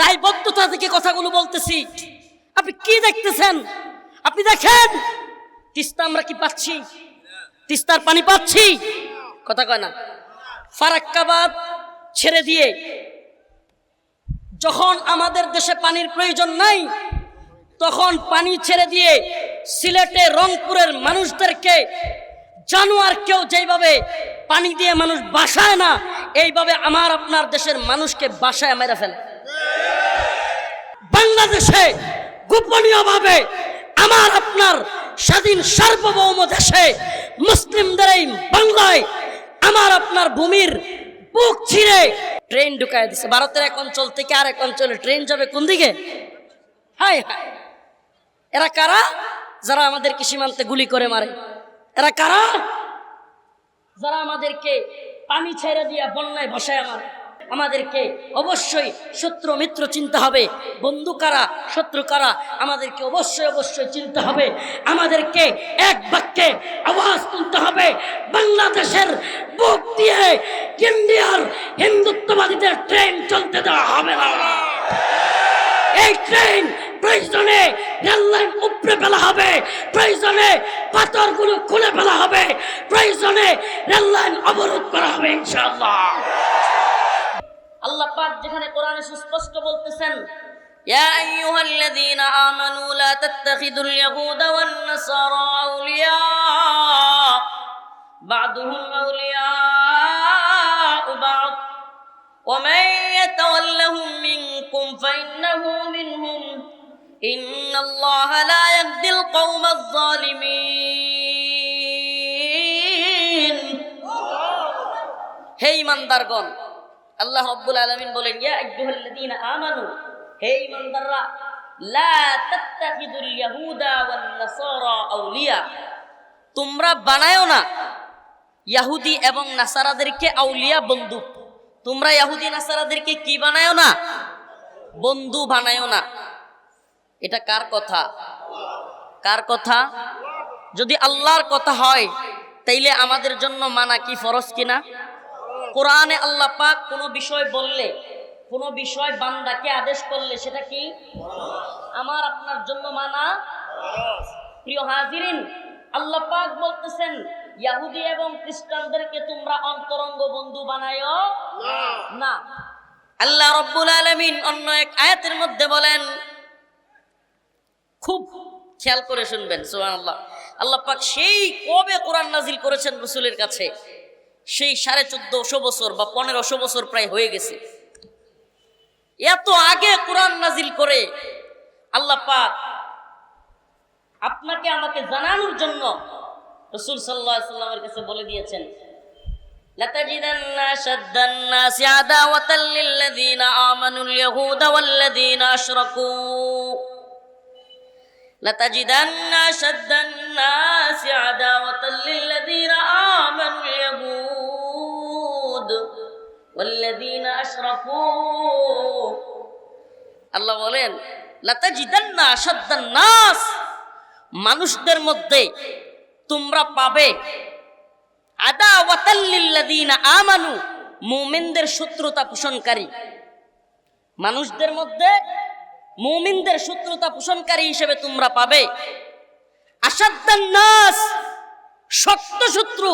দায়বদ্ধতা থেকে কথাগুলো বলতেছি। আপনি কি দেখতেছেন? আপনি দেখেন? তিস্তা আমরা কি পাচ্ছি? তিস্তার পানি পাচ্ছি? কথা কয় না। ফারাক্কাবাদ ছেড়ে দিয়ে যখন আমাদের দেশে পানির প্রয়োজন নাই, তখন পানি ছেড়ে দিয়ে সিলেটে রংপুরের মানুষদেরকে জানোয়ার কেউ যেইভাবে পানি দিয়ে মানুষ বাসায় না, এইভাবে আমার আপনার দেশের মানুষকে বাসায় মেরে ফেলে। বাংলাদেশে গোপনীয়ভাবে আমার আপনার স্বাধীন সার্বভৌম দেশে মুসলিমদের এই বাংলায় আমার আপনার ভূমির বুক ছিঁড়ে ট্রেন ঢুকায় দিছে। ভারতের এক অঞ্চল থেকে আরেক অঞ্চলে ট্রেন যাবে কোন দিকে? হায় হায়। এরা কারা? যারা আমাদের আমাদেরকে সীমান্তে গুলি করে মারে। এরা কারা? যারা আমাদেরকে পানি ছেড়ে দিয়া বন্যায় ভাসায় আমার আমাদেরকে অবশ্যই শত্রু মিত্র চিনতে হবে। বন্ধু কারা, শত্রু কারা, আমাদেরকে অবশ্যই অবশ্যই চিনতে হবে। আমাদেরকে এক বাক্যে আওয়াজ তুলতে হবে। বাংলাদেশের বুক দিয়ে ইন্ডিয়ার হিন্দুত্ববাদীদের ট্রেন চলতে দেওয়া হবে না। এই ট্রেন প্রয়োজনে রেললাইন উপড়ে ফেলা হবে। প্রয়োজনে পাথরগুলো খুলে ফেলা হবে। প্রয়োজনে রেললাইন অবরোধ করা হবে ইনশাআল্লাহ। আল্লাহ পাক যেখানে কোরআনে সুস্পষ্ট বলতেছেন يا أيها الذين آمنوا لا تتخذوا اليهود والنصارى أولياء بعضهم أولياء بعض ومن يتولهم منكم فإنه منهم إن الله لا يهدي القوم الظالمين হে ইমানদারগণ আল্লাহ রব্বুল আলামিন বলেন, ইয়া আমানু, হে ইমানদাররা লা আউলিয়া, তোমরা বানায়ও না ইয়াহুদি এবং নাসারাদেরকে আউলিয়া বন্ধু। তোমরা ইয়াহুদি, নাসারাদেরকে কি বানায়ও না? বন্ধু বানায়ও না। এটা কার কথা? কার কথা? যদি আল্লাহর কথা হয়, তাইলে আমাদের জন্য মানা কি ফরজ কিনা? কোরআনে আল্লাহ পাক কোনো বিষয় বললে, কোনো বিষয় বান্দাকে আদেশ করলে সেটা কি? আমার, আপনার জন্য মানা? প্রিয় হাজিরিন, আল্লাহ পাক বলতেছেন, ইয়াহুদি এবং খ্রিস্টানদেরকে তোমরা অন্তরঙ্গ বন্ধু বানায়ও না। আল্লাহ রব্বুল আলামিন অন্য এক আয়াতের মধ্যে বলেন, খুব খেয়াল করে শুনবেন, সুবহানাল্লাহ। আল্লাহ পাক সেই কবে কোরআন নাজিল করেছেন রসুলের কাছে? সেই সাড়ে চোদ্দশো বছর বা পনেরোশো বছর প্রায় হয়ে গেছে এত আগে কোরআন নাজিল করে আল্লাহ পাক আপনাকে আমাকে জানানোর জন্য রসুল সাল্লাহ সাল্লামের কাছে বলে দিয়েছেন لتجدن أشد الناس عداوة للذين آمنوا اليهود والذين أشركوا لتجدن أشد الناس عداوة للذين آمنوا اليهود والذين أشركوا আল্লাহ বলেন লাতাজিদান্না আসাদ্দান নাস মানুষদের মধ্যে তোমরা পাবে আদা ওয়াতাল্লিল্লাযীনা আমানু মুমিনদের শত্রুতা পোষণকারী মানুষদের মধ্যে মুমিনদের শত্রুতা পোষণকারী হিসেবে তোমরা পাবে আসাদ্দান নাস শক্ত শত্রু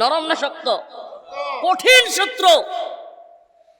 নরম না শক্ত কঠিন শত্রু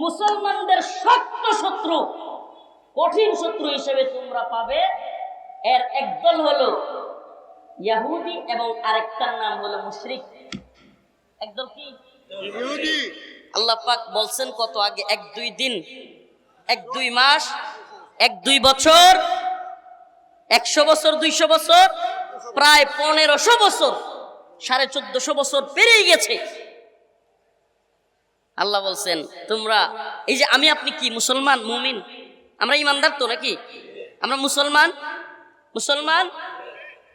মুসলমানদের শক্ত শত্রু কঠিন শত্রু হিসেবে তোমরা পাবে। এর একদল হলো ইয়াহুদি এবং আরেকটার নাম হলো মুশরিক। একদল কি? আল্লাহ পাক বলছেন কত আগে? এক দুই দিন এক দুই মাস এক দুই বছর একশো বছর দুইশো বছর প্রায় পনেরোশো বছর সাড়ে চোদ্দশো বছর পেরিয়ে গেছে। আল্লাহ বলছেন, তোমরা এই যে আমি, আপনি কি, মুসলমান, মুমিন? আমরা ইমানদার তো নাকি? আমরা মুসলমান? মুসলমান?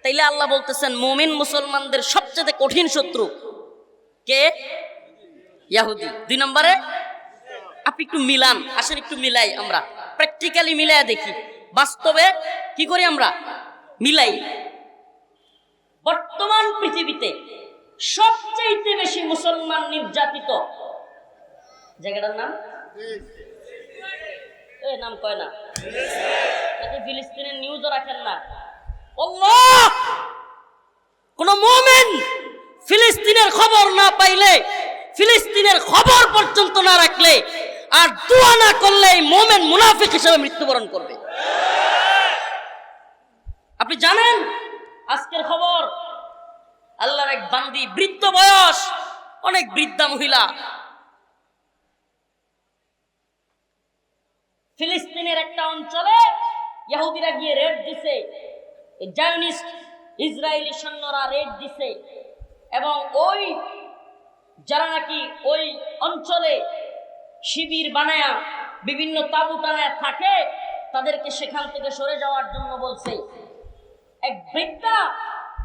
তাইলে আল্লাহ বলতেছেন, মুমিন মুসলমানদের সবচেয়ে কঠিন শত্রু কে? ইয়াহুদি। দুই নম্বরে, আপনি একটু মিলান, আসেন একটু মিলাই আমরা। প্র্যাকটিক্যালি মিলাই দেখি। বাস্তবে কি করি আমরা? মিলাই। বর্তমান পৃথিবীতে সবচাইতে বেশি মুসলমান নির্যাতিত জায়গাটার নাম? এ নাম কয় না? নাকি ফিলিস্তিনের নিউজও রাখেন না? আল্লাহ! কোন মোমেন ফিলিস্তিনের খবর না পাইলে ফিলিস্তিনের খবর পর্যন্ত না রাখলে আর দোয়া না করলে এই মোমেন মুনাফিক হিসেবে মৃত্যুবরণ করবে। আপনি জানেন আজকের খবর? আল্লাহর এক বান্দি বৃদ্ধ বয়স অনেক বৃদ্ধা মহিলা। ফিলিস্তিনের একটা অঞ্চলে ইহুদিরা গিয়ে রেড দিছে। জায়নিস্ট ইসরায়েলি সৈন্যরা রেড দিছে। এবং ওই যারা নাকি ওই অঞ্চলে শিবির বানায়া, বিভিন্ন তাবু টানায় থাকে, তাদেরকে সেখান থেকে সরে যাওয়ার জন্য বলছে। এক বৃদ্ধা,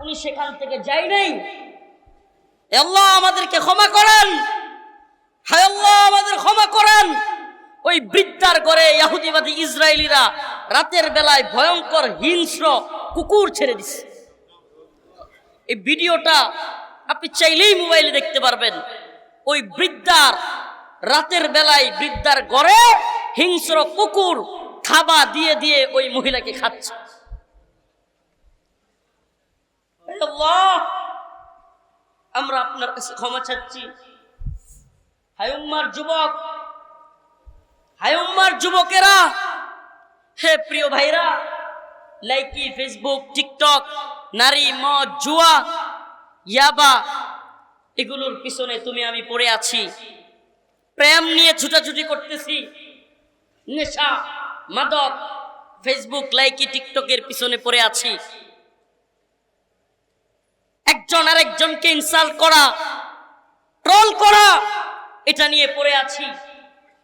উনি সেখান থেকে যাই নাই। আল্লাহ, আমাদেরকে ক্ষমা করেন। হায় আল্লাহ, আমাদের ক্ষমা করেন। ওই বৃদ্ধার ঘরে ইয়াহুদিবাদী ইসরায়েলিরা রাতের বেলায় ভয়ঙ্কর হিংস্র কুকুর ছেড়ে দিচ্ছে এই ভিডিওটা আপনি চাইলেই মোবাইলে দেখতে পারবেন। ওই বৃদ্ধার রাতের বেলায় বৃদ্ধার ঘরে হিংস্র কুকুর থাবা দিয়ে দিয়ে ওই মহিলাকে খাচ্ছে। আমরা আপনার কাছে ক্ষমা চাচ্ছি। হায়ুম্মার যুবক হায়ুম্মার যুবকেরা, হে প্রিয় ভাইরা, লাইকি ফেসবুক, টিকটক, নারী, মদ, জুয়া, ইয়াবা, এগুলোর পিছনে তুমি আমি পড়ে আছি। প্রেম নিয়ে ছুটাছুটি করতেছি। নেশা, মাদক, ফেসবুক, লাইকি, টিকটকের পিছনে পড়ে আছি। একজন আরেকজনকে ইনসাল্ট করা ট্রল করা, এটা নিয়ে পড়ে আছি।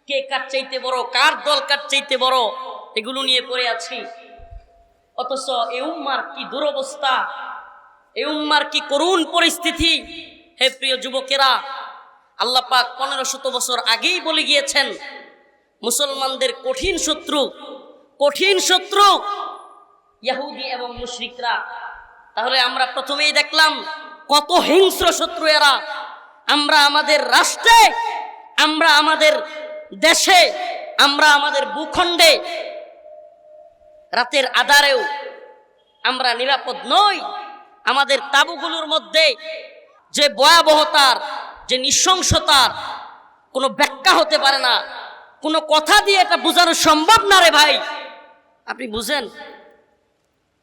কে কার চাইতে বড়, কার দল কার চাইতে বড়, এগুলো নিয়ে পড়ে আছি। অথচ এ উম্মার কি দুরবস্থা, এ উম্মার কি করুণ পরিস্থিতি। হে প্রিয় যুবকেরা, আল্লাহ পাক পনেরো শত বছর আগেই বলে গিয়েছেন, মুসলমানদের কঠিন শত্রু কঠিন শত্রু ইহুদি এবং মুশরিকরা। তাহলে আমরা প্রথমেই দেখলাম কত হিংস্র শত্রু এরা। আমরা আমাদের রাষ্ট্রে, আমরা আমাদের দেশে আমরা আমাদের ভূখণ্ডে রাতের আধারেও আমরা নিরাপদ নই। আমাদের তাবুগুলোর মধ্যে যে ভয়াবহতার, যে নৃশংসতার কোনো ব্যাখ্যা হতে পারে না, কোনো কথা দিয়ে এটা বোঝানো সম্ভব না রে ভাই। আপনি বুঝেন,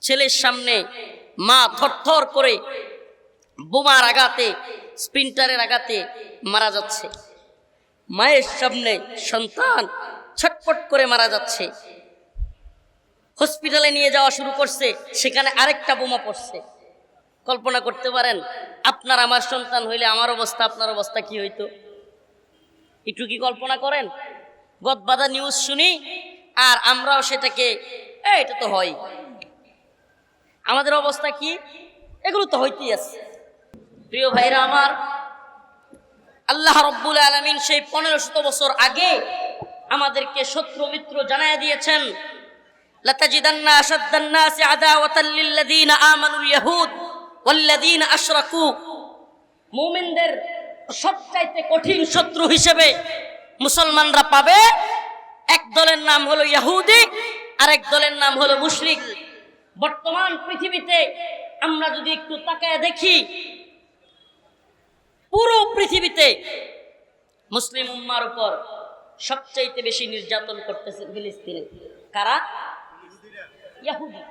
ছেলের সামনে মা থরথর করে বোমার আঘাতে স্প্রিন্টারের আঘাতে মারা যাচ্ছে। মায়ের সামনে সন্তান ছটপট করে মারা যাচ্ছে। হসপিটালে নিয়ে যাওয়া শুরু করছে, সেখানে আরেকটা বোমা পড়ছে। কল্পনা করতে পারেন, আপনার আমার সন্তান হইলে আমার অবস্থা, আপনার অবস্থা কি হইতো? একটু কি কল্পনা করেন? গদবাদা নিউজ শুনি, আর আমরাও সেটাকে এটা তো হয়। আমাদের অবস্থা কি? এগুলো তো হইতেই আছে। প্রিয় ভাইরা আমার আল্লাহ রব্বুল আলমিন সেই পনেরো শত বছর আগে আমাদেরকে শত্রু মিত্র জানায় দিয়েছেন لتجدن أشد الناس عداوة للذين آمنوا اليهود والذين أشركوا মুমিনদের সবচাইতে কঠিন শত্রু হিসেবে মুসলমানরা পাবে এক দলের নাম হলো ইহুদি আর এক দলের নাম হলো মুশরিক বর্তমান পৃথিবীতে আমরা যদি একটু তাকায় দেখি পুরো পৃথিবীতে মুসলিম উম্মার উপর সবচাইতে বেশি নির্যাতন করতেছে ফিলিস্তিনে। কারা? ইয়াহুদি।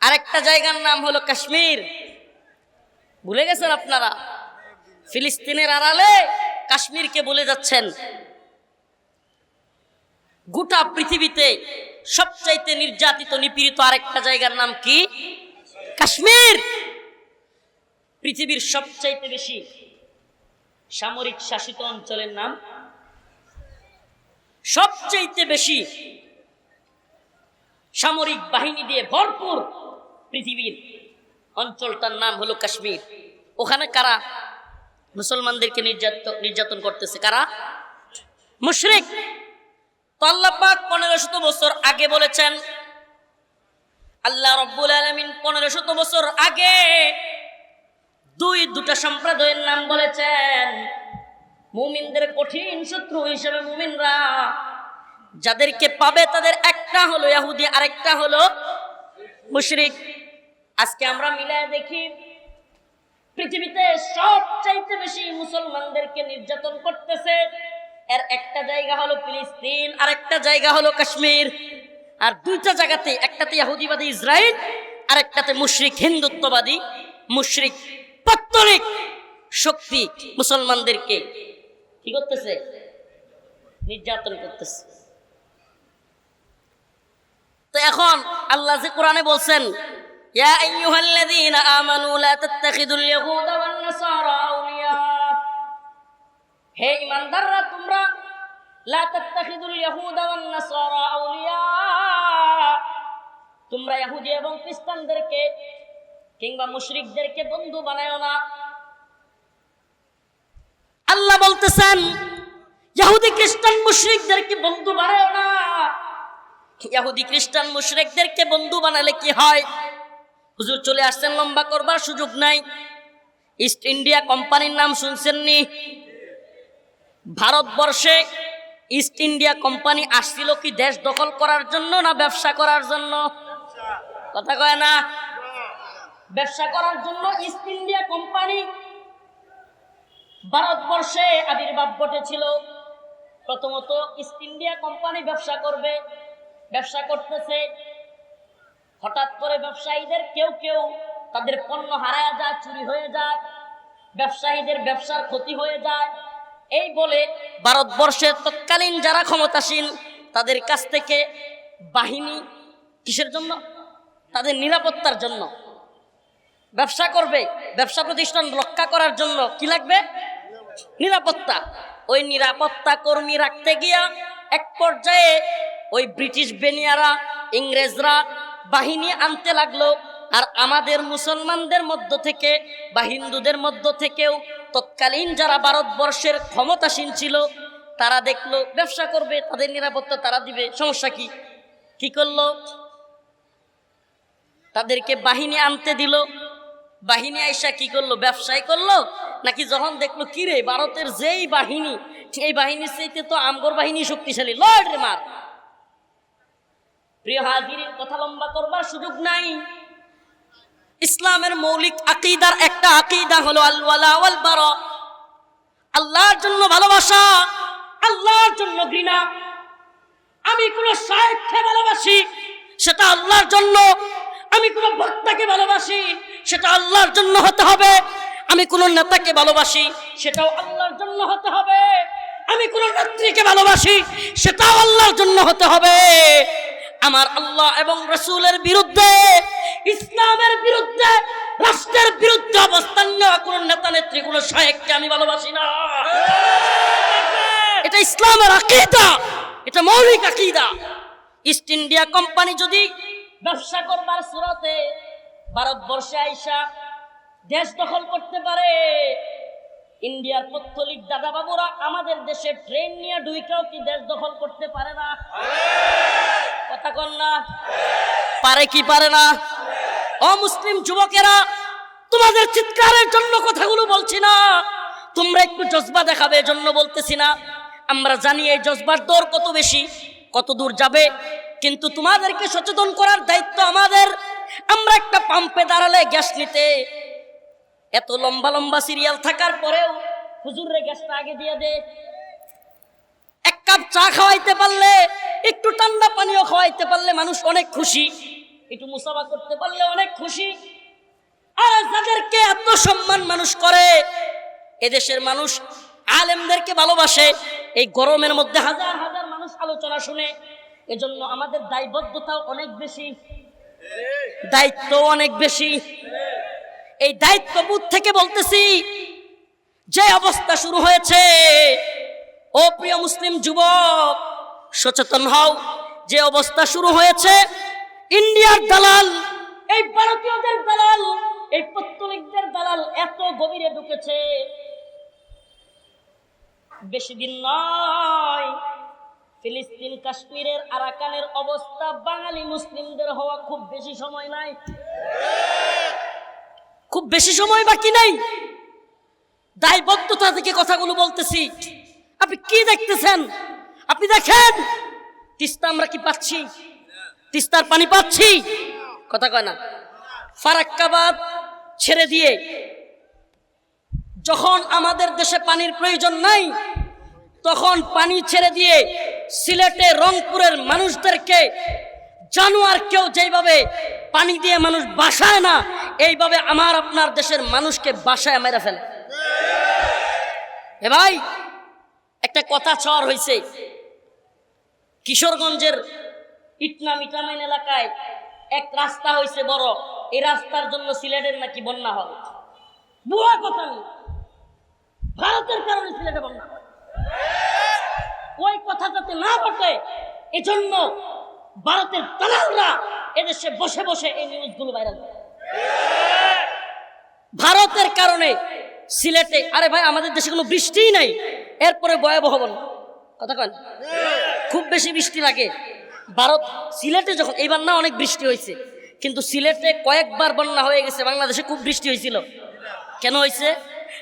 আরেকটা জায়গার নাম হলো কাশ্মীর। ভুলে গেছেন আপনারা? ফিলিস্তিনের আড়ালে কাশ্মীরকে বলে যাচ্ছেন। গোটা পৃথিবীতে সবচাইতে নির্যাতিত নিপীড়িত আরেকটা জায়গার নাম কি? কাশ্মীর। পৃথিবীর সবচাইতে বেশি সামরিক শাসিত অঞ্চলের নাম? সবচেয়ে বেশি সামরিক বাহিনী দিয়ে ভরপুর পৃথিবীর অঞ্চলটার নাম হলো কাশ্মীর। ওখানে কারা মুসলমানদেরকে নির্যাতন নির্যাতন করতেছে? কারা? মুশরিক। তো আল্লাহ পাক পনেরো শত বছর আগে বলেছেন, আল্লাহ রব্বুল আলমিন পনেরো শত বছর আগে দুই দুটা সম্প্রদায়ের নাম বলেছেন। মুমিনদের কঠিন শত্রু হিসেবে মুমিনরা। যাদেরকে পাবে তাদের একটা হলো ইহুদি আরেকটা হলো মুশরিক। আজকে আমরা মিলায় দেখি, পৃথিবীতে সবচাইতে বেশি মুসলমানদেরকে নির্যাতন করতেছে। এর একটা জায়গা হলো ফিলিস্তিন আর একটা জায়গা হলো কাশ্মীর। আর দুইটা জায়গাতে একটাতে ইহুদিবাদী ইসরায়েল আর একটাতে মুশরিক হিন্দুত্ববাদী মুশরিক। পত্তলিক শক্তি মুসলমানদেরকে কি করতেছে? নির্যাতন করতেছে। তো এখন আল্লাহ যে কোরআনে বলছেন হে তোমরা আউলিয়া। তোমরা এবং খ্রিস্টানদেরকে কিংবা মুশরিকদেরকে বন্ধু বানায়ো না। আল্লাহ বলতেছেন ইহুদি খ্রিস্টান মুশরিকদেরকে বন্ধু বানায় না। ইহুদি খ্রিস্টান মুশরিকদেরকে বন্ধু বানালে কি হয়? হুজুর চলে আসছেন লম্বা করবার সুযোগ নাই। ইস্ট ইন্ডিয়া কোম্পানির নাম শুনছেননি ভারতবর্ষে ইস্ট ইন্ডিয়া কোম্পানি আসছিল কি দেশ দখল করার জন্য না ব্যবসা করার জন্য? কথা কয় না? ব্যবসা করার জন্য ইস্ট ইন্ডিয়া কোম্পানি ভারতবর্ষে আবির্ভাব ঘটেছিল। প্রথমত ইস্ট ইন্ডিয়া কোম্পানি ব্যবসা করবে, ব্যবসা করতেছে। হঠাৎ করে ব্যবসায়ীদের কেউ কেউ তাদের পণ্য হারায় যায়, চুরি হয়ে যায়, ব্যবসায়ীদের ব্যবসার ক্ষতি হয়ে যায়। এই বলে ভারতবর্ষের তৎকালীন যারা ক্ষমতাসীন, তাদের কাছ থেকে বাহিনী কিসের জন্য? তাদের নিরাপত্তার জন্য। ব্যবসা করবে, ব্যবসা প্রতিষ্ঠান রক্ষা করার জন্য কি লাগবে? নিরাপত্তা। ওই নিরাপত্তা কর্মী রাখতে গিয়া এক পর্যায়ে ওই ব্রিটিশ বেনিয়ারা, ইংরেজরা বাহিনী আনতে লাগল আর আমাদের মুসলমানদের মধ্য থেকে বা হিন্দুদের মধ্য থেকেও তৎকালীন যারা ভারতবর্ষের ক্ষমতাসীন ছিল, তারা দেখল ব্যবসা করবে, তাদের নিরাপত্তা তারা দিবে, সমস্যা কি? কি করল? তাদেরকে বাহিনী আনতে দিল বাহিনী আইসা কি করল? ব্যবসায় করল? নাকি যখন দেখল কি রে ভারতের যেই বাহিনী এই বাহিনীর চাইতে তো আমগর বাহিনী শক্তিশালী। লর্ড রে মার। প্রিয় হাজিরিন, কথা লম্বা করবার সুযোগ নাই। ইসলামের মৌলিক আকিদার একটা আকিদা হলো আল্লাহ বারা আল্লাহর জন্য ভালোবাসা, আল্লাহর জন্য ঘৃণা। আমি কোন সাহেবকে ভালোবাসি, সেটা আল্লাহর জন্য। আমি কোন বক্তাকে ভালোবাসি, সেটা আল্লাহর জন্য হতে হবে। আমি কোন নেতাকে ভালোবাসি, সেটাও আল্লাহর জন্য হতে হবে। আমি কোন নেত্রীকে ভালোবাসি, সেটাও আল্লাহর জন্য হতে হবে। আমার আল্লাহ এবং রসুলের বিরুদ্ধে, ইসলামের বিরুদ্ধে, রাষ্ট্রের বিরুদ্ধে অবস্থান নেওয়া কোন নেতা, নেত্রী, কোন শাহেককে আমি ভালোবাসি না। এটা ইসলামের আকিদা, এটা মৌলিক আকিদা। ইস্ট ইন্ডিয়া কোম্পানি যদি ব্যবসা করবার সুরতে ভারতবর্ষে আইসা দেশ দখল করতে পারে। ইন্ডিয়ার পত্তলিক দাদা বাবুরা আমাদের দেশে ট্রেন নিয়ে ডুইকাও কি দেশ দখল করতে পারে না? কথা কন না। পারে কি পারে না? অমুসলিম যুবকেরা, তোমাদের চিৎকারের জন্য কথাগুলো বলছি না। তোমরা একটু জজবা দেখাবে জন্য বলতেছি না। আমরা জানি এই জজবার দর কত বেশি, কত দূর যাবে। কিন্তু তোমাদেরকে সচেতন করার দায়িত্ব আমাদের। আমরা একটা পাম্পে দাঁড়ালে গ্যাস নিতে। এত লম্বা লম্বা সিরিয়াল থাকার পরেও হুজুরে গ্যাসটা আগে দিয়ে দে। এক কাপ চা খাওয়াইতে পারলে, একটু ঠান্ডা পানীয় খাওয়াইতে পারলে মানুষ অনেক খুশি। একটু মুসাফা করতে পারলে অনেক খুশি। আর যাদেরকে এত সম্মান মানুষ করে, এদেশের মানুষ আলেমদেরকে ভালোবাসে। এই গরমের মধ্যে হাজার হাজার মানুষ আলোচনা শুনে। এজন্য আমাদের দায়বদ্ধতাও অনেক বেশি। দায়িত্ব অনেক বেশি। এই দায়িত্ববোধ থেকে বলতেছি যে অবস্থা শুরু হয়েছে ও প্রিয় মুসলিম যুবক সচেতন হও যে অবস্থা শুরু হয়েছে ইন্ডিয়ার দালাল এই ভারতীয়দের দালাল এই পত্তলিকদের দালাল এত গভীরে ঢুকেছে। বেশি দিন নয় ফিলিস্তিন কাশ্মীরের আরাকানের অবস্থা, বাঙালি মুসলিমদের হওয়া খুব বেশি সময় নাই। খুব বেশি সময় বাকি নাই। দায়বদ্ধতা থেকে কথাগুলো বলতেছি। আপনি কি দেখতেছেন? আপনি দেখেন? তিস্তা আমরা কি পাচ্ছি? তিস্তার পানি পাচ্ছি? কথা কয় না। ফারাক্কাবাদ ছেড়ে দিয়ে যখন আমাদের দেশে পানির প্রয়োজন নাই, তখন পানি ছেড়ে দিয়ে সিলেটে রংপুরের মানুষদেরকে জানোয়ার কেউ যেইভাবে পানি দিয়ে মানুষ বাসায় না, এইভাবে আমার আপনার দেশের মানুষকে বাসায় মেরে ফেলে। এ ভাই, একটা কথা চর হয়েছে কিশোরগঞ্জের ইটনা মিটামাইন এলাকায় এক রাস্তা হয়েছে বড়। এই রাস্তার জন্য সিলেটের নাকি বন্যা হবে। বুয়া কথা নেই ভারতের কারণে সিলেটে বন্যা হয় ওই কথা যাতে না ঘটে, এজন্য ভারতের দালালরা এদেশে বসে বসে এই নিউজগুলো ভাইরাল ভারতের কারণে সিলেটে, আরে ভাই, আমাদের দেশে কোনো বৃষ্টিই নাই, এরপরে ভয়াবহ বন্যা। কথা কন? খুব বেশি বৃষ্টি লাগে। ভারত, সিলেটে যখন, এইবার না অনেক বৃষ্টি হয়েছে, কিন্তু সিলেটে কয়েকবার বন্যা হয়ে গেছে, বাংলাদেশে খুব বৃষ্টি হয়েছিল। কেন হয়েছে?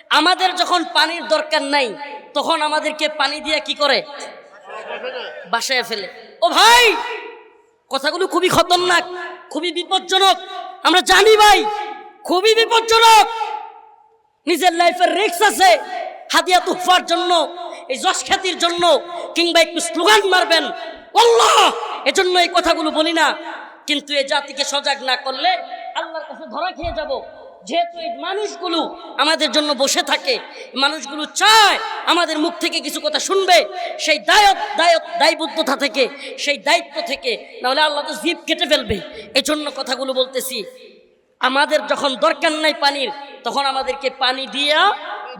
আমাদের যখন পানির দরকার নাই, তখন আমাদেরকে পানি দিয়ে কি করে? বাসায় ফেলে। ও ভাই, কথাগুলো খুবই খতরনাক, খুবই বিপজ্জনক। আমরা জানি ভাই, খুবই বিপজ্জনক। নিজের লাইফের রিক্স আছে হাদিয়া তুফার জন্য, এই যশ খ্যাতির জন্য, কিংবা একটু স্লোগান মারবেন। আল্লাহ! এজন্য এই কথাগুলো বলি না। কিন্তু এই জাতিকে সজাগ না করলে আল্লাহর কাছে ধরা খেয়ে যাব। যেহেতু এই মানুষগুলো আমাদের জন্য বসে থাকে, মানুষগুলো চায় আমাদের মুখ থেকে কিছু কথা শুনবে, সেই দায়ত দায়ত দায়বদ্ধতা থেকে, সেই দায়িত্ব থেকে, নাহলে আল্লাহ তো জিপ কেটে ফেলবে। এই জন্য কথাগুলো বলতেছি, আমাদের যখন দরকার নাই পানির, তখন আমাদেরকে পানি দিয়া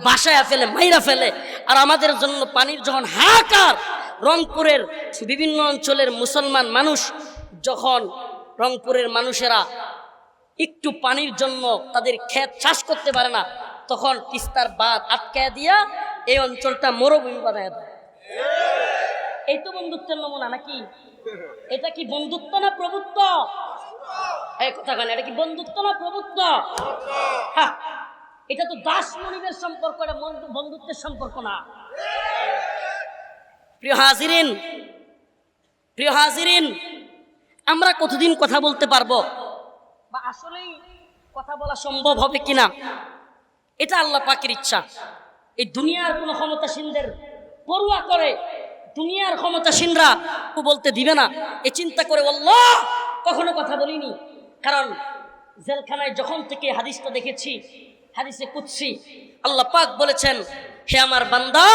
বাসায় ফেলে, মাইরা ফেলে। আর আমাদের জন্য পানির যখন হাহাকার, রংপুরের বিভিন্ন অঞ্চলের মুসলমান মানুষ, যখন রংপুরের মানুষেরা একটু পানির জন্য তাদের ক্ষেত চাষ করতে পারে না, তখন তিস্তার বাদ আটকায় দিয়া এই অঞ্চলটা মরুভূমি বানায় দেয়। এই তো বন্ধুত্বের নমুনা নাকি? এটা কি বন্ধুত্ব না প্রভুত্ব? এই কথা কেন এটা কি বন্ধুত্ব না প্রভুত্ব? এটা তো দাস মনিবের সম্পর্ক, এটা বন্ধু- বন্ধুত্বের সম্পর্ক না। প্রিয় হাজিরিন প্রিয় হাজিরিন, আমরা কতদিন কথা বলতে পারব? বা আসলেই কথা বলা সম্ভব হবে কিনা? এটা আল্লাহ পাকের ইচ্ছা। এই দুনিয়ার কোনো ক্ষমতাসীনদের পড়ুয়া করে দুনিয়ার ক্ষমতাসীনরা বলতে দিবে না। এ চিন্তা করে আল্লাহ কখনো কথা বলিনি। কারণ জেলখানায় যখন থেকে হাদিসটা দেখেছি, হাদিসে কুৎসি আল্লাহ পাক বলেছেন, হে আমার বান্দা,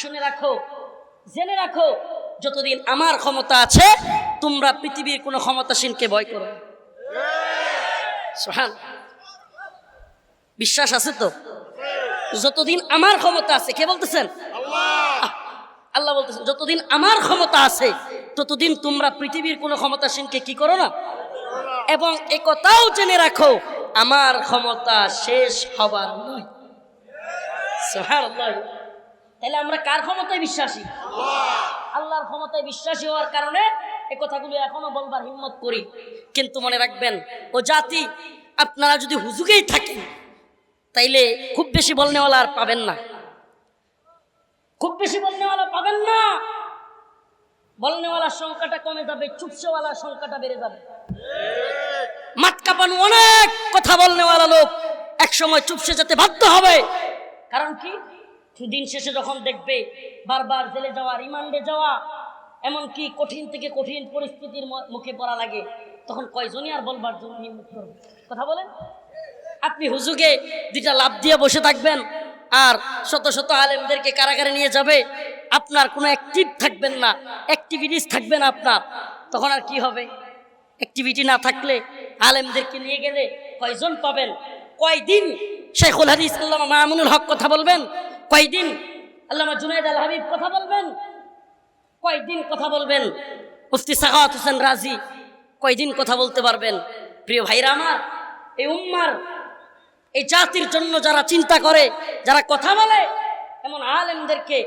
শুনে রাখো, জেনে রাখো, যতদিন আমার ক্ষমতা আছে, তোমরা পৃথিবীর কোনো ক্ষমতাসীনকে ভয় করো না। সুবহান। বিশ্বাস আছে তো যতদিন আমার ক্ষমতা আছে কে বলতেছেন আল্লাহ বলতেছেন যতদিন আমার ক্ষমতা আছে ততদিন তোমরা পৃথিবীর কোনো ক্ষমতাসীনকে কি করো না এবং এ কথাও জেনে রাখো আমার ক্ষমতা শেষ হবার নয়। তাহলে আমরা কার ক্ষমতায় বিশ্বাসী আল্লাহর ক্ষমতায় বিশ্বাসী হওয়ার কারণে এই কথাগুলো এখনও বলবার হিম্মত করি। কিন্তু মনে রাখবেন, ও জাতি আপনারা যদি হুজুগেই থাকেন, তাইলে খুব বেশি বলনেওয়ালা আর পাবেন না। খুব বেশি বলনেওয়ালা পাবেন না। বলনেওয়ালার সংখ্যাটা কমে যাবে, চুপসেওয়ালার সংখ্যাটা বেড়ে যাবে। মাত কাঁপানো অনেক কথা বলনেওয়ালা লোক, একসময় চুপসে যেতে বাধ্য হবে। কারণ কি? দিন শেষে যখন দেখবে বারবার জেলে যাওয়া, রিমান্ডে যাওয়া এমনকি কঠিন থেকে কঠিন পরিস্থিতির মুখে পড়া লাগে, তখন কয়জনই আর বলবার জন্য কথা বলেন। আপনি হুজুগে দুইটা লাভ দিয়ে বসে থাকবেন, আর শত শত আলেমদেরকে কারাগারে নিয়ে যাবে, আপনার কোনো অ্যাক্টিভ থাকবেন না অ্যাক্টিভিটিস থাকবে না আপনার, তখন আর কি হবে? অ্যাক্টিভিটি না থাকলে আলেমদেরকে নিয়ে গেলে কয়জন পাবেন? কয়দিন শেখুল হাদিস আল্লামা মামুনুল হক কথা বলবেন? কয়দিন আল্লামা জুনাইদ আল হাবিব কথা বলবেন? কয়দিন কথা বলবেন? মুফতি সাখাওয়াত হোসেন রাজি কয়দিন কথা বলতে পারবেন? প্রিয় ভাইরা আমার, এই উম্মার, এই জাতির জন্য যারা চিন্তা করে, যারা কথা বলে, এমন আলেমদেরকে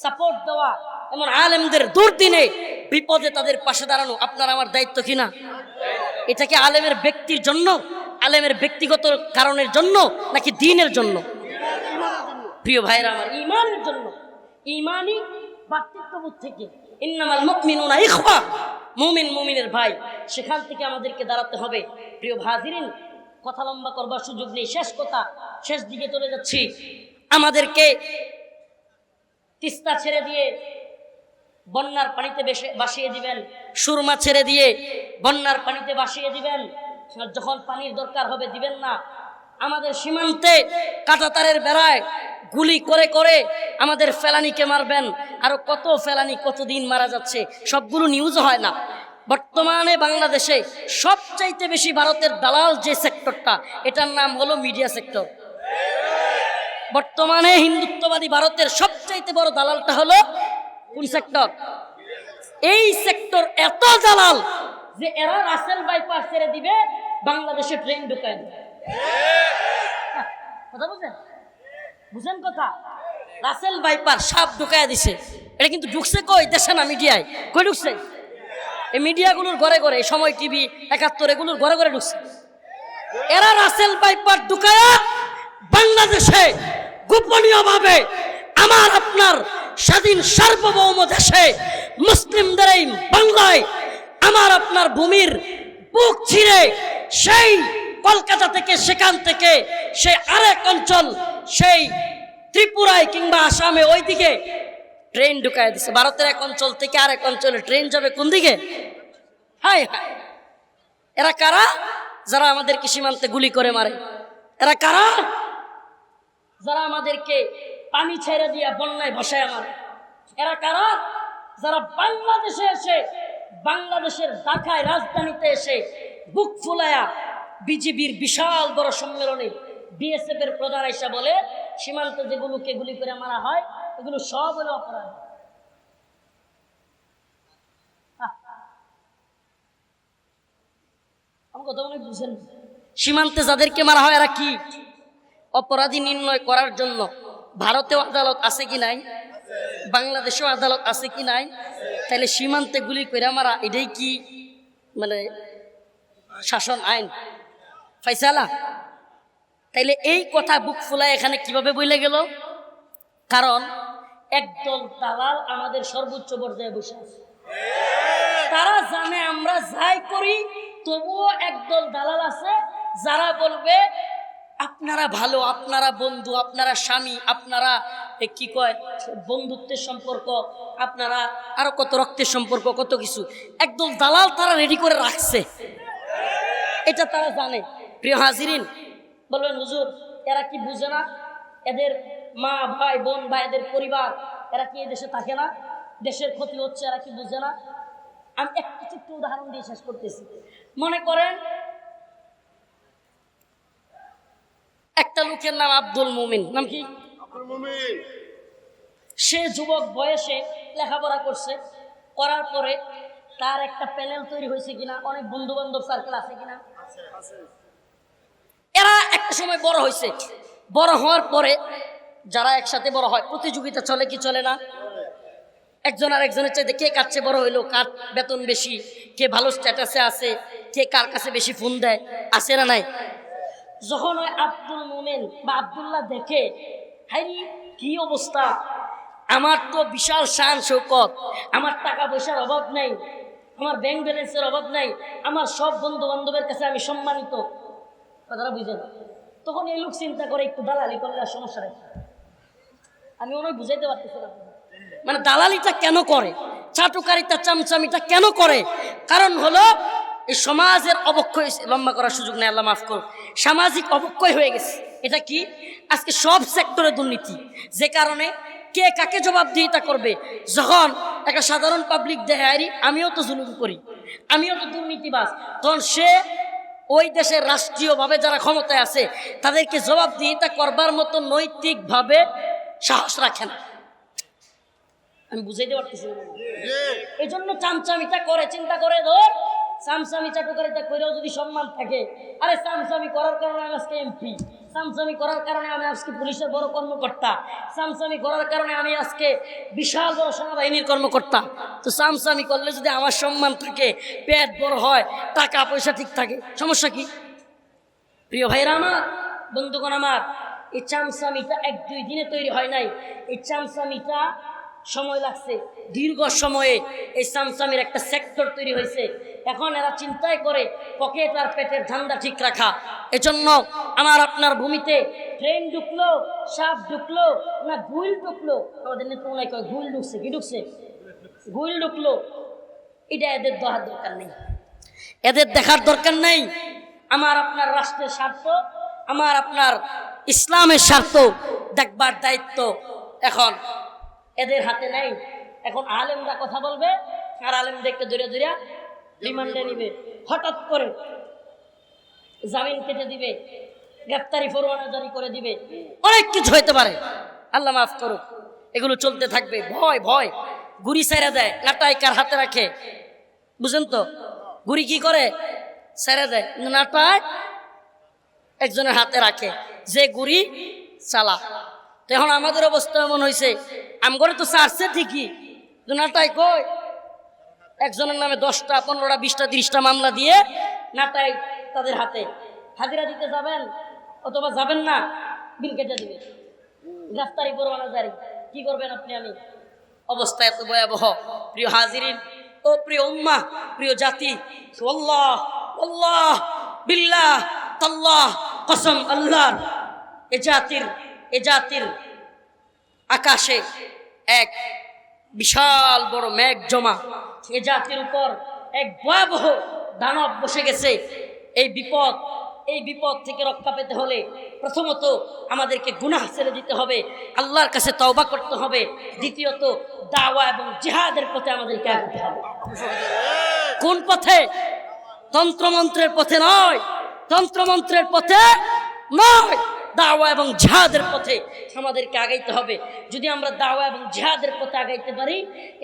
সাপোর্ট দেওয়া, এমন আলেমদের দুর্দিনে বিপদে তাদের পাশে দাঁড়ানো, আপনার আমার দায়িত্ব কিনা এটা কি আলেমের ব্যক্তির জন্য, আলেমের ব্যক্তিগত কারণের জন্য, নাকি দিনের জন্য? প্রিয় ভাইরা আমার, ইমানের জন্য। ইমানই বার্তিত্ববোধ থেকে ইন্নামাল মুমিনুনা ইখওয়া। মুমিন মুমিনের ভাই, সেখান থেকে আমাদেরকে দাঁড়াতে হবে। প্রিয় ভাজিরিন, কথা লম্বা করবার সুযোগ নেই। শেষ কথা, শেষ দিকে চলে যাচ্ছি। আমাদেরকে তিস্তা ছেড়ে দিয়ে বন্যার পানিতে বেশে ভাসিয়ে দিবেন। সুরমা ছেড়ে দিয়ে বন্যার পানিতে ভাসিয়ে দিবেন। যখন পানির দরকার হবে দিবেন না। আমাদের সীমান্তে কাঁটাতারের বেড়ায় গুলি করে করে আমাদের ফেলানিকে মারবেন। আরও কত ফেলানি কতদিন মারা যাচ্ছে সবগুলো নিউজ হয় না। বর্তমানে বাংলাদেশে সবচাইতে বেশি ভারতের দালাল যে সেক্টরটা, এটার নাম হলো মিডিয়া সেক্টর বর্তমানে হিন্দুত্ববাদী ভারতের সবচাইতে বড় দালালটা হলো কোন সেক্টর? এই সেক্টর এত দালাল যে এরা রাসেল বাইপাস ছেড়ে দিবে, বাংলাদেশে ট্রেন ঢুকায় বুঝেন কথা? রাসেল বাইপার সাপ ঢুকায় দিছে। এটা কিন্তু ঢুকছে কই? দেশে না মিডিয়ায়? কই ঢুকছে? এই মিডিয়াগুলোর ঘরে ঘরে সময় টিভি, একাত্তর, এগুলোর ঘরে ঘরে ঢুকছে। এরা রাসেল বাইপার ঢুকায়া বাংলাদেশে গোপনীয়ভাবে আমার আপনার স্বাধীন সার্বভৌম দেশে মুসলিমদের এই বাংলায় আমার আপনার ভূমির বুক ছিঁড়ে সেই কলকাতা থেকে সেখান থেকে সেই আরেক অঞ্চল, সেই ত্রিপুরায় কিংবা আসামে ওইদিকে ট্রেন ঢুকায় দিছে। ভারতের এক অঞ্চল থেকে আরেক অঞ্চলে ট্রেন যাবে কোন দিকে? হাই হাই এরা কারা? যারা আমাদেরকে সীমান্তে গুলি করে মারে। এরা কারা? যারা আমাদেরকে পানি ছেড়ে দিয়ে বন্যায় ভাসায় মারে। এরা কারা? যারা বাংলাদেশে এসে, বাংলাদেশের ঢাকায় রাজধানীতে এসে বুক ফুলায়া বিজিবির বিশাল বড় সম্মেলনে বিএসএফ এর প্রধান এসে বলে, সীমান্তে যেগুলোকে গুলি করে মারা হয়, এগুলো সব হলো অপরাধ। বুঝেন। সীমান্তে যাদেরকে মারা হয়, এরা কি? অপরাধী নির্ণয় করার জন্য ভারতেও আদালত আছে কি নাই? বাংলাদেশেও আদালত আছে কি নাই? তাহলে সীমান্তে গুলি করে মারা, এটাই কি মানে শাসন আইন? ফাইসালা, তাইলে এই কথা বুক ফুলায় এখানে কীভাবে বইলে গেল? কারণ একদল দালাল আমাদের সর্বোচ্চ পর্যায়ে বসে আছে। তারা জানে আমরা যাই করি, তবুও একদল দালাল আছে যারা বলবে, আপনারা ভালো, আপনারা বন্ধু, আপনারা স্বামী, আপনারা কি কয়, বন্ধুত্বের সম্পর্ক, আপনারা আরও কত রক্তের সম্পর্ক, কত কিছু। একদল দালাল তারা রেডি করে রাখছে। এটা তারা জানে। প্রিয় হাজিরিন বলবেন হুজুর এরা কি বুঝে না? এদের মা ভাই বোন ভাই এদের পরিবার এরা কি এই দেশে থাকে না? দেশের ক্ষতি হচ্ছে এরা কি বুঝে না? আমি একটু ছোট্ট উদাহরণ দিয়ে শেষ করতেছি। মনে করেন একটা লোকের নাম আব্দুল মুমিন। নাম কি? সে যুবক বয়সে লেখাপড়া করছে করার পরে তার একটা প্যানেল তৈরি হয়েছে কিনা অনেক বন্ধু বান্ধব সার্কেল আছে কিনা এরা একটা সময় বড় হয়েছে বড় হওয়ার পরে যারা একসাথে বড় হয়, প্রতিযোগিতা চলে কি চলে না? একজন আর একজনের চাইতে কে কাছে বড় হইল, কার বেতন বেশি, কে ভালো স্ট্যাটাসে আছে, কে কার কাছে বেশি ফোন দেয়, আছে না নাই? যখন ওই আব্দুল মোমেন বা আব্দুল্লাহ দেখে হাইরি কি অবস্থা? আমার তো বিশাল শান শৌকত, আমার টাকা পয়সার অভাব নেই, আমার ব্যাংক ব্যালেন্সের অভাব নাই, আমার সব বন্ধু বান্ধবের কাছে আমি সম্মানিত। কথাটা বুঝেন তখন এই লোক চিন্তা করে একটু দালালি করলে আর সমস্যা নেই। আমি হয় বুঝাইতে পারতেছি না। মানে দালালিটা কেন করে? চাটুকারিতা চামচামিটা কেন করে? কারণ হলো, এই সমাজের অবক্ষয় লম্বা করার সুযোগ নেই, আল্লাহ মাফ করো সামাজিক অবক্ষয় হয়ে গেছে। এটা কি? আজকে সব সেক্টরে দুর্নীতি। যে কারণে কে কাকে জবাবদিহিতা করবে? যখন একটা সাধারণ পাবলিক দেহারি আমিও তো জুলুম করি। আমিও তো দুর্নীতিবাজ। তখন সে ওই দেশের রাষ্ট্রীয়ভাবে যারা ক্ষমতায় আছে তাদেরকে জবাবদিহিতা করবার মতো নৈতিকভাবে সাহস রাখে না আমি বুঝাইতে পারতেছি। এই জন্য চামচামিটা করে চিন্তা করে ধর। চামচামি চাটুকারিতা করেও যদি সম্মান থাকে, আরে চামচামি করার কারণে আমি আজকে এমপি। চামচামি করার কারণে আমি আজকে পুলিশের বড় কর্মকর্তা। চামচামি করার কারণে আমি আজকে বিশাল বড় সেনাবাহিনীর কর্মকর্তা। তো চামচামি করলে যদি আমার সম্মান থাকে, পেট বড় হয়, টাকা পয়সা ঠিক থাকে, সমস্যা কি? প্রিয় ভাইরা আমার, বন্ধুগণ আমার, এই চামচামিটা এক দুই দিনে তৈরি হয় নাই। এই চামচামিটা সময় লাগছে, দীর্ঘ সময়ে এই চামচামির একটা সেক্টর তৈরি হয়েছে। এখন এরা চিন্তায় করে পকেট আর পেটের ধান্দা ঠিক রাখা। এজন্য আমার আপনার ভূমিতে ট্রেন ঢুকলো, সাপ ঢুকলো, না গুইল ঢুকলো? আমাদের নেতা মনে হয় কয়, গুইল ঢুকছে, কি ঢুকছে? গুইল ঢুকলো। এটা এদের দেখার দরকার নেই। এদের দেখার দরকার নেই। আমার আপনার রাষ্ট্রের স্বার্থ, আমার আপনার ইসলামের স্বার্থ দেখবার দায়িত্ব এখন। এদের হাতে নেই। এখন আলেমরা কথা বলবে, আর আলেম আলেমদেরকে ধরে ধরে রিমান্ডে নিবে। হঠাৎ করে জামিন কেটে দিবে, গ্রেপ্তারি পরোয়ানা জারি করে দিবে। অনেক কিছু হইতে পারে। আল্লাহ মাফ করুক। এগুলো চলতে থাকবে। ভয় ভয়। গুড়ি ছেড়ে দেয় নাটাই কার হাতে রাখে। বুঝেন তো? গুড়ি কি করে? ছেড়ে দেয়। নাটায় একজনের হাতে রাখে। যে গুড়ি চালা। তো এখন আমাদের অবস্থা এমন হয়েছে আমগরে তো চারছে ঠিকই। নাটাই কই? একজনের নামে দশটা, পনেরোটা, বিশটা, তিরিশটা মামলা দিয়ে নাটাই তাদের হাতে। হাজিরা দিতে যাবেন অথবা যাবেন না, বিল কেটে দিবে গ্রেফতারি পরোয়ানা জারি। কি করবেন আপনি, আমি? অবস্থা এত ভয়াবহ। প্রিয় হাজিরিন ও প্রিয় উম্মা, প্রিয় জাতি, আল্লাহ আল্লাহ, বিল্লাহ, তাল্লাহ, কসম আল্লাহর এ জাতির এ জাতির আকাশে এক বিশাল বড় মেঘ জমা। এ জাতির উপর এক ভয়াবহ দানব বসে গেছে। এই বিপদ এই বিপদ থেকে রক্ষা পেতে হলে প্রথমত আমাদেরকে গুনাহ ছেড়ে দিতে হবে, আল্লাহর কাছে তওবা করতে হবে। দ্বিতীয়ত, দাওয়া এবং জেহাদের পথে আমাদেরকে হবে। কোন পথে? তন্ত্রমন্ত্রের পথে নয়। তন্ত্রমন্ত্রের পথে নয়। দাওয়া এবং জিহাদের পথে আমাদেরকে আগাইতে হবে। যদি আমরা দাওয়া এবং জিহাদের পথে আগাইতে পারি,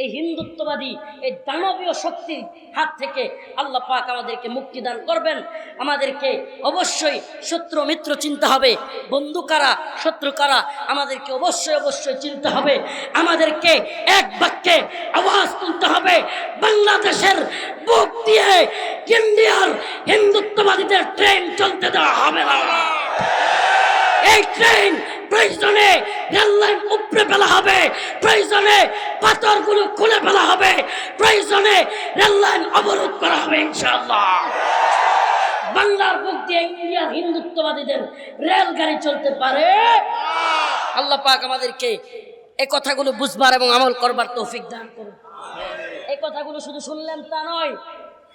এই হিন্দুত্ববাদী, এই দানবীয় শক্তির হাত থেকে আল্লাহ পাক আমাদেরকে মুক্তি দান করবেন। আমাদেরকে অবশ্যই শত্রু মিত্র চিনতে হবে। বন্ধু কারা, শত্রু কারা, আমাদেরকে অবশ্যই অবশ্যই চিনতে হবে। আমাদেরকে এক বাক্যে আওয়াজ তুলতে হবে। বাংলাদেশের বুক দিয়ে ইন্ডিয়ার হিন্দুত্ববাদীদের ট্রেন চলতে দেওয়া হবে না। এই ট্রেন প্রয়োজনে রেললাইন উপড়ে ফেলা হবে। প্রয়োজনে পাথরগুলো খুলে ফেলা হবে। প্রয়োজনে রেললাইন অবরোধ করা হবে ইনশাআল্লাহ। বাংলার বুক দিয়ে ইন্ডিয়ার হিন্দুত্ববাদীদের রেলগাড়ি চলতে পারে। আল্লাহ পাক আমাদেরকে এই কথাগুলো বুঝবার এবং আমল করবার তৌফিক দান করুন। এই কথাগুলো শুধু শুনলেন তা নয়,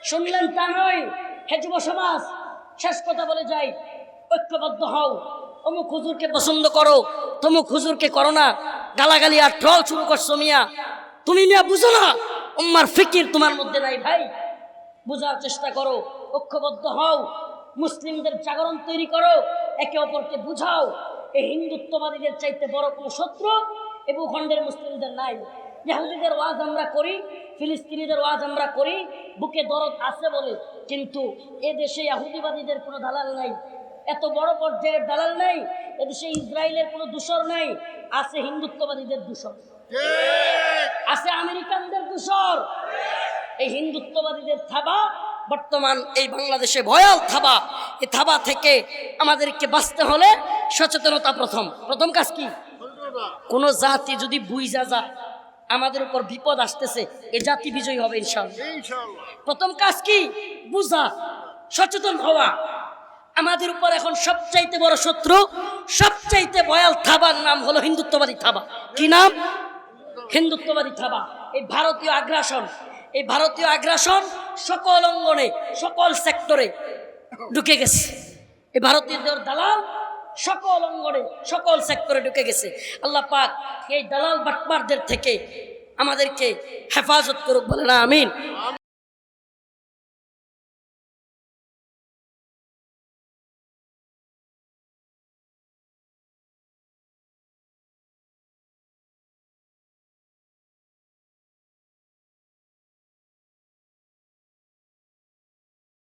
শুনলেন তা নয়। হে যুব সমাজ, শেষ কথা বলে যাই। ঐক্যবদ্ধ হও। অমুক হুজুরকে পছন্দ করো, তমুক হুজুরকে করো না। গালাগালি আর ট্রল শুরু করছ মিয়া। তুমি মিয়া বুঝো না? উম্মার ফিকির তোমার মধ্যে নাই ভাই। বোঝার চেষ্টা করো, ঐক্যবদ্ধ হও। মুসলিমদের জাগরণ তৈরি করো, একে অপরকে বুঝাও। এই হিন্দুত্ববাদীদের চাইতে বড় কোনো শত্রু এ ভূখণ্ডের মুসলিমদের নাই। ইহুদিদের ওয়াজ আমরা করি, ফিলিস্তিনিদের ওয়াজ আমরা করি, বুকে দরদ আছে বলে। কিন্তু এ দেশে ইহুদিবাদীদের কোনো দালাল নাই। এত বড় পর্যায়ের দালাল নাই এদেশে ইসরায়েলের কোনো দূষর নাই আছে হিন্দুত্ববাদীদের দূষর আছে আমেরিকানদের দূষর এই হিন্দুত্ববাদীদের থাবা বর্তমান এই বাংলাদেশে ভয়াল থাবা। এই থাবা থেকে আমাদেরকে বাঁচতে হলে সচেতনতা প্রথম। প্রথম কাজ কি? কোন জাতি যদি বুইজা যা আমাদের উপর বিপদ আসতেছে এ জাতি বিজয়ী হবে ইনশাল্লাহ। প্রথম কাজ কি? বুঝা সচেতন হওয়া। আমাদের উপর এখন সবচাইতে বড় শত্রু, সবচাইতে বয়াল থাবার নাম হলো হিন্দুত্ববাদী থাবা। কি নাম? হিন্দুত্ববাদী থাবা। এই ভারতীয় আগ্রাসন, এই ভারতীয় আগ্রাসন সকল অঙ্গনে, সকল সেক্টরে ঢুকে গেছে। এই ভারতীয়দের দালাল সকল অঙ্গনে, সকল সেক্টরে ঢুকে গেছে। আল্লাহ পাক এই দালাল বাটমারদের থেকে আমাদেরকে হেফাজত করুক বলে না, আমিন।